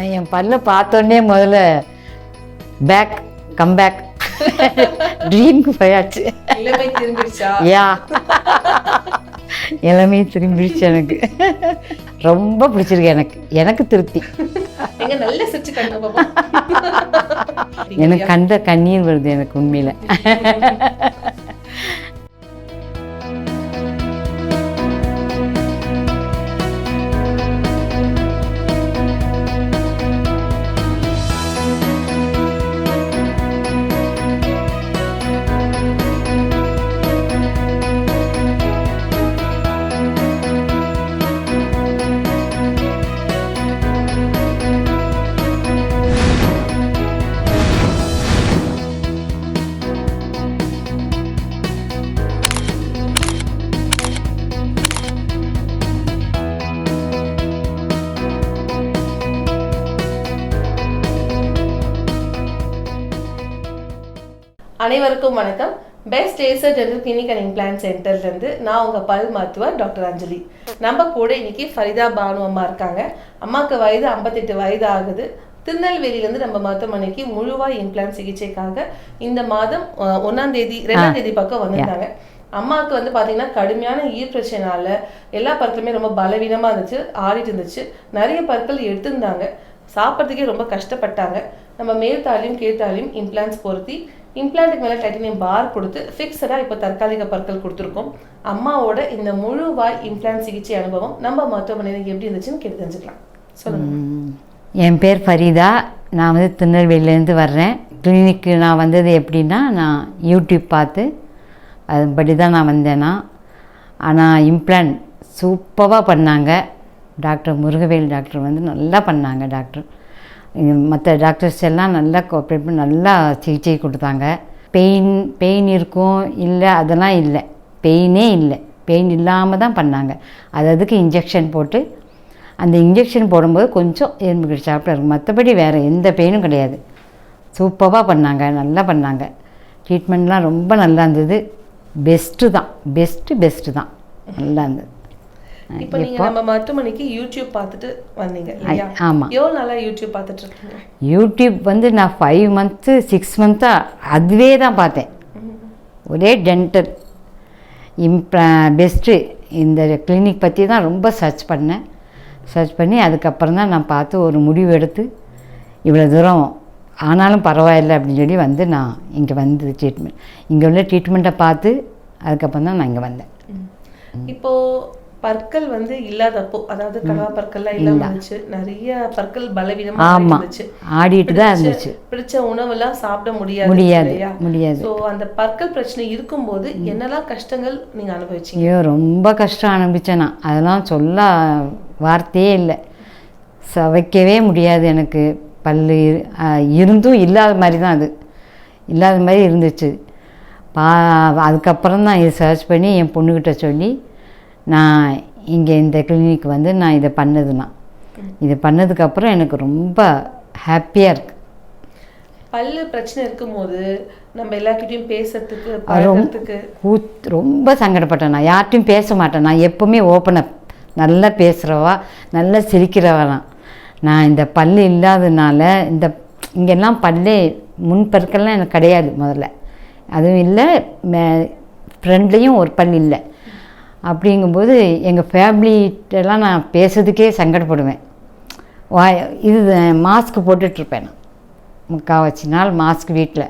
நான் என் பல்ல பார்த்தோன்னே முதல்ல பேக் கம் பேக் ட்ரீம்க்கு போயாச்சு. யா எல்லாமே திரும்பிடுச்சு எனக்கு. ரொம்ப பிடிச்சிருக்கு எனக்கு. எனக்கு திருப்தி. எனக்கு கண்ட கண்ணீர் வருது எனக்கு உண்மையில். அனைவருக்கும் வணக்கம். Best laser dental clinic and implant சென்டர்ல இருந்து நான் உங்க பல் மருத்துவர் டாக்டர் அஞ்சலி. நம்ம கூட இன்னைக்கு ஃபரிதா பானு அம்மா இருக்காங்க. அம்மாக்கு வயது 58 வயது ஆகுது. திருநெல்வேலியிலேருந்து நம்ம மருத்துவமனைக்கு முழுவாய் இம்ப்ளான்ட் சிகிச்சைக்காக இந்த மாதம் ஒண்ணாம் தேதி ரெண்டாம் தேதி பக்கம் வந்திருந்தாங்க. அம்மாவுக்கு வந்து பாத்தீங்கன்னா கடுமையான ஈர் பிரச்சனைனால எல்லா பற்களுமே ரொம்ப பலவீனமா இருந்துச்சு ஆடிட்டு இருந்துச்சு. நிறைய பற்கள் எடுத்திருந்தாங்க. சாப்பிட்றதுக்கே ரொம்ப கஷ்டப்பட்டாங்க. நம்ம மேல்தாலையும் கீழ்த்தாலையும் இம்ப்ளான்ஸ் பொருத்தி இம்ப்ளான்ட்டுக்கு மேலே டைட்டனியம் பார் கொடுத்து ஃபிக்ஸடாக இப்போ தற்காலிக பற்கள் கொடுத்துருக்கோம். அம்மாவோட இந்த முழு வாய் இம்ப்ளான்ட் சிகிச்சை அனுபவம் நம்ம மருத்துவமனையில் எப்படி இருந்துச்சுன்னு கேட்டு தெரிஞ்சுக்கலாம். சொல்லுங்கள் என் பேர் ஃபரீதா. நான் வந்து திருநெல்வேலியிலேருந்து வர்றேன். கிளினிக்கு நான் வந்தது எப்படின்னா நான் யூடியூப் பார்த்து அதுபடி தான் நான் வந்தேன்னா ஆனால் இம்ப்ளான்ட் சூப்பராக பண்ணாங்க. டாக்டர் முருகவேல் டாக்டர் வந்து நல்லா பண்ணாங்க டாக்டர். மற்ற டாக்டர்ஸ் எல்லாம் நல்லா கோஆப்ரேட் பண்ணி நல்லா சிகிச்சை கொடுத்தாங்க. பெயின் பெயின் இருக்கும் இல்லை அதெல்லாம் இல்லை. பெயினே இல்லை. பெயின் இல்லாமல் தான் பண்ணாங்க. அது அதுக்கு இன்ஜெக்ஷன் போட்டு அந்த இன்ஜெக்ஷன் போடும்போது கொஞ்சம் எலும்பு கடிச்சாப்பில் இருக்கும் மற்றபடி வேறு எந்த பெயினும் கிடையாது. சூப்பராக பண்ணாங்க. நல்லா பண்ணாங்க. ட்ரீட்மெண்ட்லாம் ரொம்ப நல்லா இருந்தது. பெஸ்ட்டு தான். பெஸ்ட்டு பெஸ்ட்டு தான். நல்லா இருந்தது. இப்போ நீங்க நம்ம மருத்துவமனைக்கு யூடியூப் பார்த்துட்டு வந்தீங்க ஆமாம் எவ்வளோ நாளா யூடியூப் பார்த்துட்டு இருக்கீங்க? யூடியூப் வந்து நான் ஃபைவ் மந்த்து சிக்ஸ் மந்த்தாக அதுவே தான் பார்த்தேன். ஒரே டென்டல் இம்ப்ளா பெஸ்ட்டு இந்த கிளினிக் பற்றி தான் ரொம்ப சர்ச் பண்ணேன். சர்ச் பண்ணி அதுக்கப்புறம் தான் நான் பார்த்து ஒரு முடிவு எடுத்து இவ்வளோ தூரம் ஆனாலும் பரவாயில்லை அப்படின்னு சொல்லி வந்து நான் இங்கே வந்து ட்ரீட்மெண்ட் இங்கே உள்ள ட்ரீட்மெண்ட்டை பார்த்து அதுக்கப்புறம் தான் நான் இங்கே வந்தேன். இப்போ பற்கள் வந்து இல்லாதப்போ அதாவது கனவா பற்கள்லாம் இல்லாம இருந்துச்சு. நிறைய பற்கள் பலவீனமா இருந்துச்சு. ஆடிட்டு தான் இருந்துச்சு. பிடிச்ச உணவெல்லாம் சாப்பிட முடியாது முடியாது முடியாது. சோ அந்த பற்கள் பிரச்சனை இருக்கும்போது என்னெல்லாம் கஷ்டங்கள் நீங்க அனுபவிச்சீங்க? ஐயோ ரொம்ப கஷ்டம் அனுபவிச்சேன் நான். அதெல்லாம் சொல்ல வார்த்தையே இல்லை. சவைக்கவே முடியாது எனக்கு. பல்லு இருந்தும் இல்லாத மாதிரி தான் அது. இல்லாத மாதிரி இருந்துச்சு. பா அதுக்கப்புறம் தான் இது சர்ச் பண்ணி என் பொண்ணுக்கிட்ட சொல்லி நான் இங்கே இந்த கிளினிக் வந்து நான் இதை பண்ணது நான் இது பண்ணதுக்கப்புறம் எனக்கு ரொம்ப ஹாப்பியாக இருக்குது பல்லு பிரச்சனை இருக்கும்போது நம்ம எல்லார்கிட்டயும் பேசுறதுக்கு கூத் ரொம்ப சங்கடப்பட்டேன் நான். யார்ட்டையும் பேச மாட்டேன். நான் எப்போவுமே ஓப்பனாக நல்லா பேசுகிறவா நல்லா சிரிக்கிறவலாம் நான் இந்த பல்லு இல்லாதனால இந்த இங்கெல்லாம் பல்லே முன் பற்கள்லாம் எனக்கு கிடையாது முதல்ல. அதுவும் இல்லை ஃப்ரெண்ட்லேயும் ஒரு பல் இல்லை. அப்படிங்கும்போது எங்கள் ஃபேமிலிகிட்டலாம் நான் பேசுறதுக்கே சங்கடப்படுவேன். வாய் இது மாஸ்க் போட்டுட்ருப்பேன் நான். முக்கால்வாசி நாள் மாஸ்க் வீட்டில்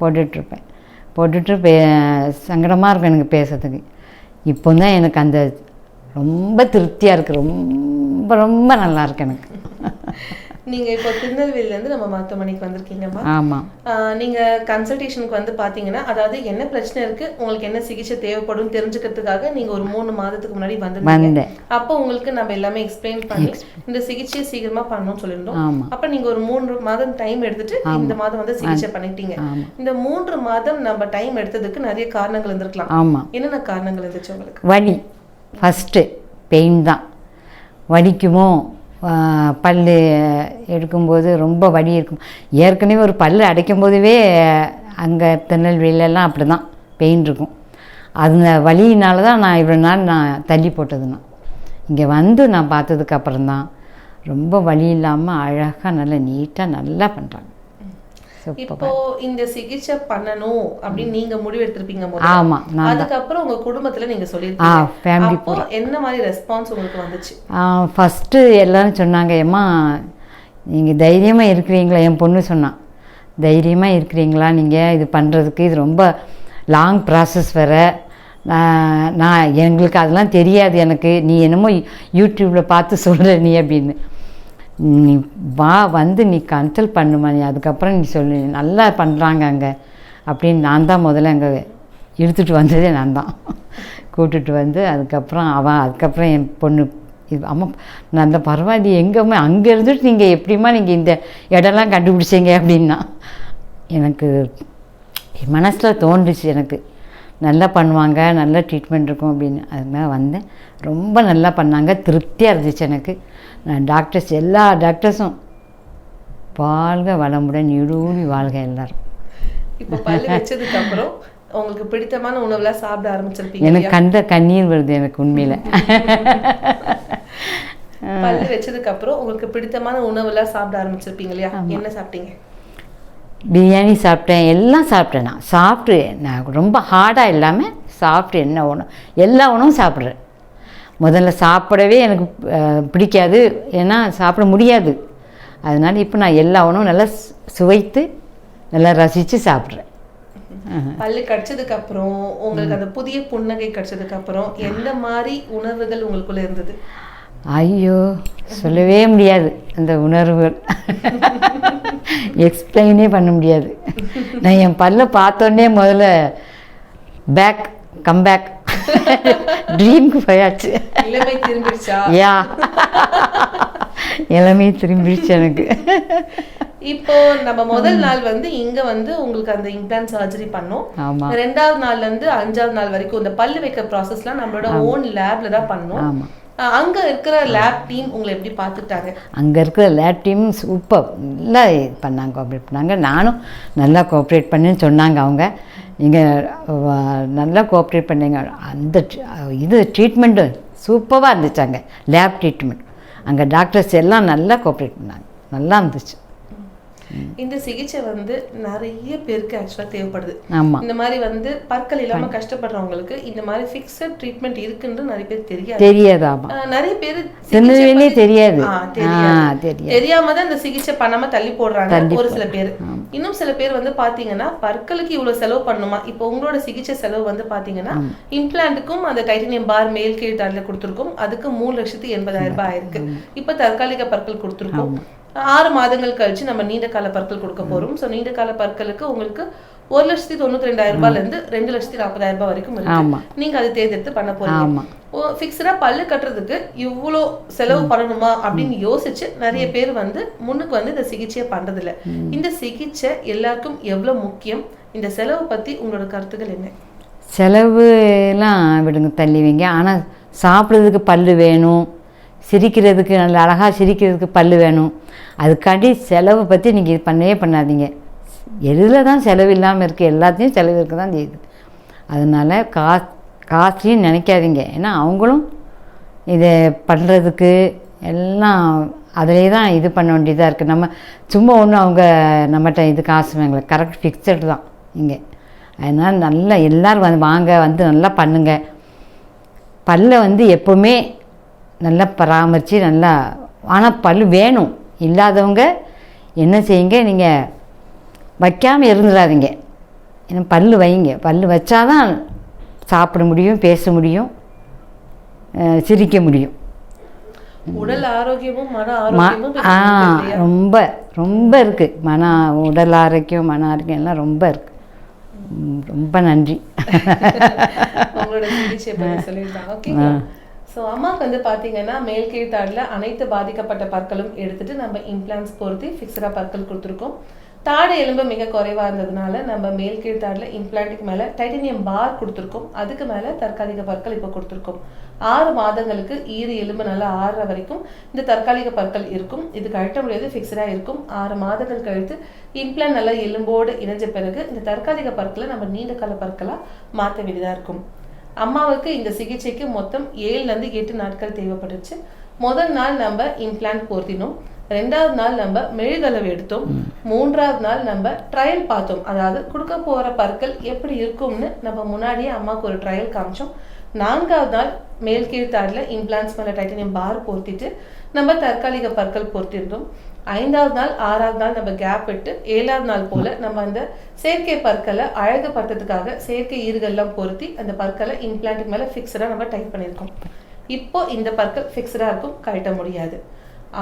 போட்டுட்ருப்பேன். போட்டுட்டு பே சங்கடமாக இருக்கும் எனக்கு பேசுறதுக்கு. இப்போ தான் எனக்கு அந்த ரொம்ப திருப்தியாக இருக்குது ரொம்ப ரொம்ப நல்லா இருக்கு எனக்கு. நீங்க இப்போ திருநெல்வேலில இருந்து நம்ம மருத்துவமனைக்கு வந்திருக்கீங்கம்மா. ஆஹ் நீங்க கன்சல்டேஷனுக்கு வந்து பாத்தீங்கன்னா அதாவது என்ன பிரச்சனை இருக்கு உங்களுக்கு என்ன சிகிச்சை தேவைப்படும் தெரிஞ்சுக்கிறதுக்காக நீங்க ஒரு மூணு மாதத்துக்கு முன்னாடி வந்தேன். அப்போ உங்களுக்கு நம்ம எல்லாமே எக்ஸ்பிளைன் பண்ணி இந்த சிகிச்சையை சீக்கிரமா பண்ணணும்னு சொல்லியிருந்தோம். அப்ப நீங்க ஒரு மூன்று மாதம் டைம் எடுத்துட்டு இந்த மாதம் வந்து சிகிச்சை பண்ணிட்டீங்க. இந்த மூன்று மாதம் நம்ம டைம் எடுத்ததுக்கு நிறைய காரணங்கள் இருந்திருக்கலாம். என்னென்ன காரணங்கள் இருந்துச்சு உங்களுக்கு? வலி. ஃபஸ்ட்டு பெயின் தான். வலிக்குமோ? பல் பல்லு எடுக்கும்போது ரொம்ப வலி இருக்கும். ஏற்கனவே ஒரு பல் அடைக்கும் போதுவே அங்கே திருநெல்வேலியிலலாம் அப்படி தான் பெயின் இருக்கும். அந்த வழியினால தான் நான் இவ்வளோ நாள் நான் தள்ளி போட்டது நான் இங்கே வந்து நான் பார்த்ததுக்கு தான் ரொம்ப வலி இல்லாமல் அழகாக நல்லா நீட்டாக நல்லா பண்ணுறாங்க இப்போ இந்த சிகிச்சை பண்ணணும் அப்படின்னு நீங்க முடிவு எடுத்திருப்பீங்க முதல்ல. ஆமாம் நான் அதுக்கப்புறம் உங்க குடும்பத்துல நீங்க அப்போ என்ன மாதிரி ரெஸ்பான்ஸ் உங்களுக்கு வந்துச்சு ஃபஸ்ட்டு எல்லாரும் சொன்னாங்க ஏம்மா நீங்கள் தைரியமாக இருக்கிறீங்களா என் பொண்ணு சொன்னான் தைரியமாக இருக்கிறீங்களா நீங்கள் இது பண்ணுறதுக்கு இது ரொம்ப லாங் ப்ராசஸ் வேறு நான் நான் எங்களுக்கு அதெல்லாம் தெரியாது எனக்கு நீ என்னமோ யூடியூப்பில் பார்த்து சொல்கிற நீ அப்படின்னு நீ வா வந்து நீ கன்சல்ட் பண்ணுமா நீ அதுக்கப்புறம் நீ சொல்லு. நல்லா பண்ணுறாங்க அங்கே. அப்படின்னு நான் தான் முதல்ல அங்கே இழுத்துட்டு வந்ததே நான் தான். கூட்டுட்டு வந்து அதுக்கப்புறம் அவன் அதுக்கப்புறம் என் பொண்ணு. இது அம்மா அந்த பரவாயில்லை எங்கேம்மா அங்கே இருந்துட்டு நீங்கள் எப்படிம்மா நீங்கள் இந்த இடம்லாம் கண்டுபிடிச்சீங்க அப்படின்னா? எனக்கு மனசில் தோன்றுச்சு எனக்கு. நல்லா பண்ணுவாங்க நல்ல ட்ரீட்மெண்ட் இருக்கும் அப்படின்னு. அது மாதிரி வந்தேன் ரொம்ப நல்லா பண்ணாங்க. திருப்தியாக இருந்துச்சு எனக்கு. நான் டாக்டர்ஸ் எல்லா டாக்டர்ஸும் வாழ்க வளமுடன் இடூழி வாழ்க எல்லாரும். இப்போ பல்லு வச்சதுக்கு அப்புறம் உங்களுக்கு பிடித்தமான உணவுலாம் சாப்பிட ஆரம்பிச்சிருப்பீங்க எனக்கு கண்ட கண்ணீர் வருது எனக்கு உண்மையில். பல்லு வச்சதுக்கு அப்புறம் உங்களுக்கு பிடித்தமான உணவுலாம் சாப்பிட ஆரம்பிச்சிருப்பீங்க இல்லையா? என்ன சாப்பிட்டீங்க? பிரியாணி சாப்பிட்டேன் எல்லாம் சாப்பிட்டேன் நான். சாப்பிட்டு நான் ரொம்ப ஹார்டாக இல்லாமல் சாப்பிட்டு என்ன உணவு எல்லா உணவும் சாப்பிட்றேன். முதல்ல சாப்பிடவே எனக்கு பிடிக்காது. ஏன்னா சாப்பிட முடியாது. அதனால இப்போ நான் எல்லா உணவும் நல்லா சுவைத்து நல்லா ரசித்து சாப்பிட்றேன். பல்லு கடிச்சதுக்கு அப்புறம் உங்களுக்கு அந்த புதிய புன்னகை கடிச்சதுக்கு அப்புறம் எந்த மாதிரி உணவுகள் உங்களுக்குள்ள இருந்தது? ஐயோ சொல்லவே முடியாது அந்த உணர்வுகள். எக்ஸ்பிளைனே பண்ண முடியாது. நான் என் பல்ல பார்த்தோன்னே முதல்ல பேக் கம் பேக் ட்ரீம்க்கு போயாச்சு. யா எல்லாமே திரும்பிடுச்சு எனக்கு. இப்போ நம்ம முதல் நாள் வந்து இங்க வந்து உங்களுக்கு அந்த இம்ப்ளான்ட் சர்ஜரி பண்ணோம். ரெண்டாவது நாள்ல இருந்து அஞ்சாவது நாள் வரைக்கும் இந்த பல்லு வைக்க ப்ராசஸ்லாம் நம்மளோட ஓன் லேப்ல தான் பண்ணோம். அங்கே இருக்கிற லேப் டீம் உங்களை எப்படி பார்த்துட்டாங்க அங்கே இருக்கிற லேப் டீம் சூப்பர் நல்லா இது பண்ணாங்க கோஆப்ரேட் பண்ணாங்க. நானும் நல்லா கோஆப்ரேட் பண்ணேன்னு சொன்னாங்க அவங்க. நீங்கள் நல்லா கோஆப்ரேட் பண்ணீங்க. அந்த இது ட்ரீட்மெண்ட்டு சூப்பராக இருந்துச்சு அங்கே லேப் ட்ரீட்மெண்ட் அங்கே டாக்டர்ஸ் எல்லாம் நல்லா கோஆப்ரேட் பண்ணாங்க. நல்லா இருந்துச்சு. இந்த சிகிச்சை வந்து நிறைய பேருக்கு ஆக்சுவலா தேவைப்படுது. இந்த மாதிரி வந்து பற்கள் இல்லாம கஷ்டப்படுறவங்களுக்கு இந்த மாதிரி ஃபிக்ஸட் ட்ரீட்மெண்ட் இருக்குன்னு நிறைய பேர் தெரியாது. தெரியாது நிறைய பேர் தெரியாது. தெரியாம தான் இந்த சிகிச்சை பண்ணாம தள்ளி போடுறாங்க ஒரு சில பேர். இன்னும் சில பேர் வந்து பாத்தீங்கன்னா பற்களுக்கு இவ்வளவு செலவு பண்ணுமா? இப்போ உங்களோட சிகிச்சை செலவு வந்து பாத்தீங்கன்னா இம்ப்ளான்ட்டுக்கும் அந்த டைட்டனியம் பார் மேல் கீழ் தடல கொடுத்துருக்கோம். அதுக்கு மூணு லட்சத்தி எண்பதாயிரம் ரூபாய் ஆயிருக்கு. இப்ப தற்காலிக பற்கள் கொடுத்துருக்கோம். ஆறு மாதங்கள் கழிச்சு நம்ம நீண்ட கால பற்கள் கொடுக்க போறோம். சோ நீண்ட கால பற்களுக்கு உங்களுக்கு ஒரு லட்சத்தி தொண்ணூத்தி ரெண்டாயிரம் ரூபாய்ல இருந்து ரெண்டு லட்சத்தி நாற்பதாயிரம் ரூபாய் வரைக்கும் இருக்கு. நீங்க அதை தேர்ந்தெடுத்து பண்ண போறீங்க. ஃபிக்ஸ்டா பல்லு கட்டுறதுக்கு இவ்வளோ செலவு பண்ணணுமா அப்படின்னு யோசிச்சு நிறைய பேர் வந்து முன்னுக்கு வந்து இந்த சிகிச்சையை பண்றது இல்ல இந்த சிகிச்சை எல்லாருக்கும் எவ்வளவு முக்கியம்? இந்த செலவு பத்தி உங்களோட கருத்துக்கள் என்ன? செலவுலாம் விடுங்க தள்ளி வைங்க. ஆனால் சாப்பிட்றதுக்கு பல்லு வேணும். சிரிக்கிறதுக்கு நல்ல அழகாக சிரிக்கிறதுக்கு பல் வேணும். அதுக்காண்டி செலவை பற்றி நீங்கள் இது பண்ணவே பண்ணாதீங்க. எதில் தான் செலவு இல்லாமல் இருக்குது எல்லாத்தையும் செலவு இருக்க தான் செய்யுது. அதனால் கா காசையும் நினைக்காதீங்க. ஏன்னா அவங்களும் இதை பண்ணுறதுக்கு எல்லாம் அதிலே தான் இது பண்ண வேண்டியதாக இருக்குது நம்ம சும்மா ஒன்றும் அவங்க நம்மகிட்ட இது காசு வாங்கல. கரெக்ட் ஃபிக்ஸட் தான் இங்கே. அதனால் நல்லா எல்லோரும் வந்து வாங்க வந்து நல்லா பண்ணுங்க. பல்ல வந்து எப்போவுமே நல்லா பராமரித்து நல்லா ஆனால் பல் வேணும். இல்லாதவங்க என்ன செய்யுங்க நீங்கள் வைக்காமல் இருந்துடாதீங்க ஏன்னா பல் வைங்க. பல் வச்சாதான் சாப்பிட முடியும் பேச முடியும் சிரிக்க முடியும். உடல் ஆரோக்கியமும் மன ஆ? ரொம்ப ரொம்ப இருக்குது மன உடல் ஆரோக்கியம் மன ஆரோக்கியம் எல்லாம் ரொம்ப இருக்குது ரொம்ப நன்றி. ஸோ அம்மாவுக்கு வந்து பார்த்தீங்கன்னா மேல் கீழ் அனைத்து பாதிக்கப்பட்ட பற்களும் எடுத்துட்டு நம்ம இம்ப்ளான்ஸ் பொருத்தி ஃபிக்ஸடாக பற்கள் கொடுத்துருக்கோம். தாடை எலும்பு மிக குறைவாக இருந்ததுனால நம்ம மேல் கீழ் இம்ப்ளான்ட்டுக்கு மேலே டைட்டனியம் பார் கொடுத்துருக்கோம். அதுக்கு மேலே தற்காலிக பற்கள் இப்போ கொடுத்துருக்கோம். ஆறு மாதங்களுக்கு ஈறு எலும்பு நல்லா ஆறுற வரைக்கும் இந்த தற்காலிக பற்கள் இருக்கும். இது கழட்ட முடியாது ஃபிக்ஸடாக இருக்கும். ஆறு மாதங்கள் கழித்து இம்ப்ளான் நல்லா எலும்போடு இணைஞ்ச பிறகு இந்த தற்காலிக பற்களை நம்ம நீண்ட கால பற்களாக மாற்ற வேண்டியதாக இருக்கும். அம்மாவுக்கு இந்த சிகிச்சைக்கு மொத்தம் ஏழுல இருந்து எட்டு நாட்கள் தேவைப்பட்டுச்சு. முதல் நாள் நம்ம இம்ப்ளான்ட் பொருத்தினோம் ரெண்டாவது நாள் நம்ம மெழுகலவு எடுத்தோம். மூன்றாவது நாள் நம்ம ட்ரையல் பார்த்தோம். அதாவது கொடுக்க போற பற்கள் எப்படி இருக்கும்னு நம்ம முன்னாடியே அம்மாவுக்கு ஒரு ட்ரையல் காமிச்சோம். நான்காவது நாள் மேல் கீழ் தாடில் இம்ப்ளான்ஸ் மேலே டைட்டனியம் பார் பொருத்திட்டு நம்ம தற்காலிக பற்கள் பொருத்திருந்தோம். ஐந்தாவது நாள் ஆறாவது நாள் நம்ம கேப் விட்டு ஏழாவது நாள் போல நம்ம அந்த செயற்கை பற்களை அழகுபடுத்துறதுக்காக செயற்கை ஈறுகள்லாம் பொருத்தி அந்த பற்களை இம்ப்ளான்ட்டுக்கு மேலே ஃபிக்ஸடாக நம்ம டைப் பண்ணியிருக்கோம். இப்போ இந்த பற்கள் ஃபிக்ஸடாக இருக்கும் கழட்ட முடியாது.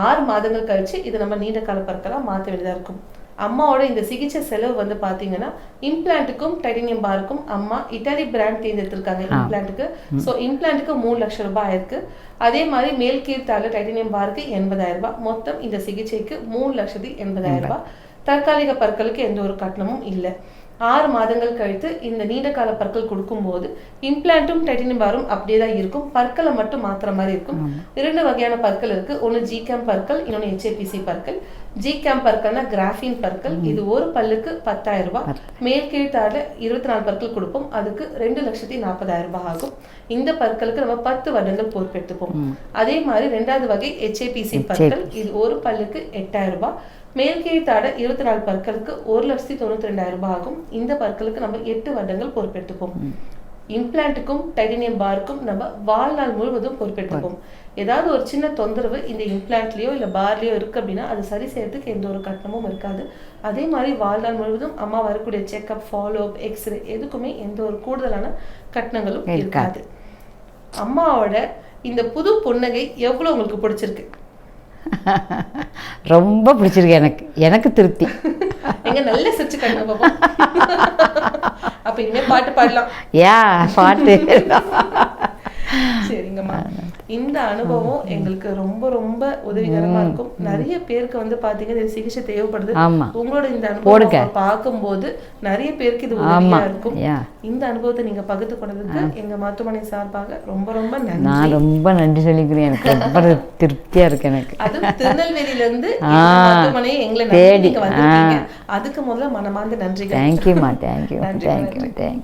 ஆறு மாதங்கள் கழிச்சு இது நம்ம நீண்ட கால பற்களாக மாற்ற வேண்டியதாக இருக்கும். அம்மாவோட இந்த சிகிச்சை செலவு வந்து பார்த்தீங்கன்னா இம்ப்ளான்ட்டுக்கும் டைட்டனியம் பாருக்கும் அம்மா இட்டாலி பிராண்ட் தேர்ந்தெடுத்திருக்காங்க. இம்ப்ளான்ட்டுக்கு ஸோ இம்ப்ளான்ட்டுக்கு மூணு லட்சம் ரூபாய் ஆயிருக்கு. அதே மாதிரி மேல் கீழ்த்தால டைட்டனியம் பாருக்கு எண்பதாயிரம் ரூபாய். மொத்தம் இந்த சிகிச்சைக்கு மூணு லட்சத்தி எண்பதாயிரம் ரூபாய். தற்காலிக பற்களுக்கு எந்த ஒரு கட்டணமும் இல்லை. ஆறு மாதங்கள் கழித்து இந்த நீண்ட கால பற்கள் கொடுக்கும்போது இம்ப்ளான்ட்டும் டைட்டனியம் பாரும் அப்படியே தான் இருக்கும். பற்களை மட்டும் மாத்துற மாதிரி இருக்கும். இரண்டு வகையான பற்கள் இருக்கு. ஒன்று ஜி கேம் பற்கள் இன்னொன்று ஹெச்ஏபிசி பற்கள். ஜி கேம் பற்கள்னா கிராஃபின் பற்கள். இது ஒரு பல்லுக்கு பத்தாயிரம் ரூபாய். மேல் கீழ்த்தாடு இருபத்தி நாலு பற்கள் கொடுப்போம். அதுக்கு ரெண்டு லட்சத்தி நாற்பதாயிரம் ரூபாய் ஆகும். இந்த பற்களுக்கு நம்ம பத்து வருடங்கள் பொறுப்பெடுத்துப்போம். அதே மாதிரி ரெண்டாவது வகை ஹெச்ஏபிசி பற்கள். இது ஒரு பல்லுக்கு எட்டாயிரம் ரூபாய். மேல் கீழ் தாட இருபத்தி நாலு பற்களுக்கு ஒரு லட்சத்தி தொண்ணூத்தி ரெண்டாயிரம் ரூபாய் ஆகும். இந்த பற்களுக்கு நம்ம எட்டு வருடங்கள் பொறுப்பெடுத்துப்போம். இம்ப்ளான்ட்டுக்கும் டைட்டனியம் பார்க்கும் நம்ம வாழ்நாள் முழுவதும் பொறுப்பெடுத்துப்போம். ஏதாவது ஒரு சின்ன தொந்தரவு இந்த இம்ப்ளான்ட்லயோ இல்ல பார்லயோ இருக்கு அப்படின்னா அது சரி செய்யறதுக்கு எந்த ஒரு கட்டணமும் இருக்காது. அதே மாதிரி வாழ்நாள் முழுவதும் அம்மா வரக்கூடிய செக்அப் ஃபாலோ அப் எக்ஸ்ரே எதுக்குமே எந்த ஒரு கூடுதலான கட்டணங்களும் இருக்காது. அம்மாவோட இந்த புது புன்னகை எவ்வளவு உங்களுக்கு பிடிச்சிருக்கு? ரொம்ப பிடிச்சிருக்கு எனக்கு. எனக்கு திருப்தி. எங்க நல்ல சிரிச்சு அப்ப இனிமே பாட்டு பாடலாம். யா பாட்டு. சரிங்கம்மா. இந்த அனுபவம் எங்களுக்கு ரொம்ப ரொம்ப உதவிகரமா இருக்கும். நிறைய பேருக்கு வந்து பாத்தீங்கன்னா இந்த சிகிச்சை தேவைப்படுது. உங்களோட இந்த. அனுபவம் பார்க்கும்போது நிறைய பேருக்கு இது உதவியா இருக்கும். இந்த அனுபவத்தை நீங்க பகிர்ந்து கொண்டதுக்கு எங்க மருத்துவமனை சார்பாக ரொம்ப ரொம்ப நன்றி. நான் ரொம்ப நன்றி சொல்லிக்கிறேன். எனக்கு ரொம்ப திருப்தியா இருக்கு எனக்கு. அதுவும் திருநெல்வேலியில இருந்து மருத்துவமனை எங்களை தேடி, அதுக்கு முதல்ல மனமார்ந்த நன்றிகள். தேங்க்யூம்மா தேங்க்யூ நன்றி, தேங்க்யூ தேங்க்யூ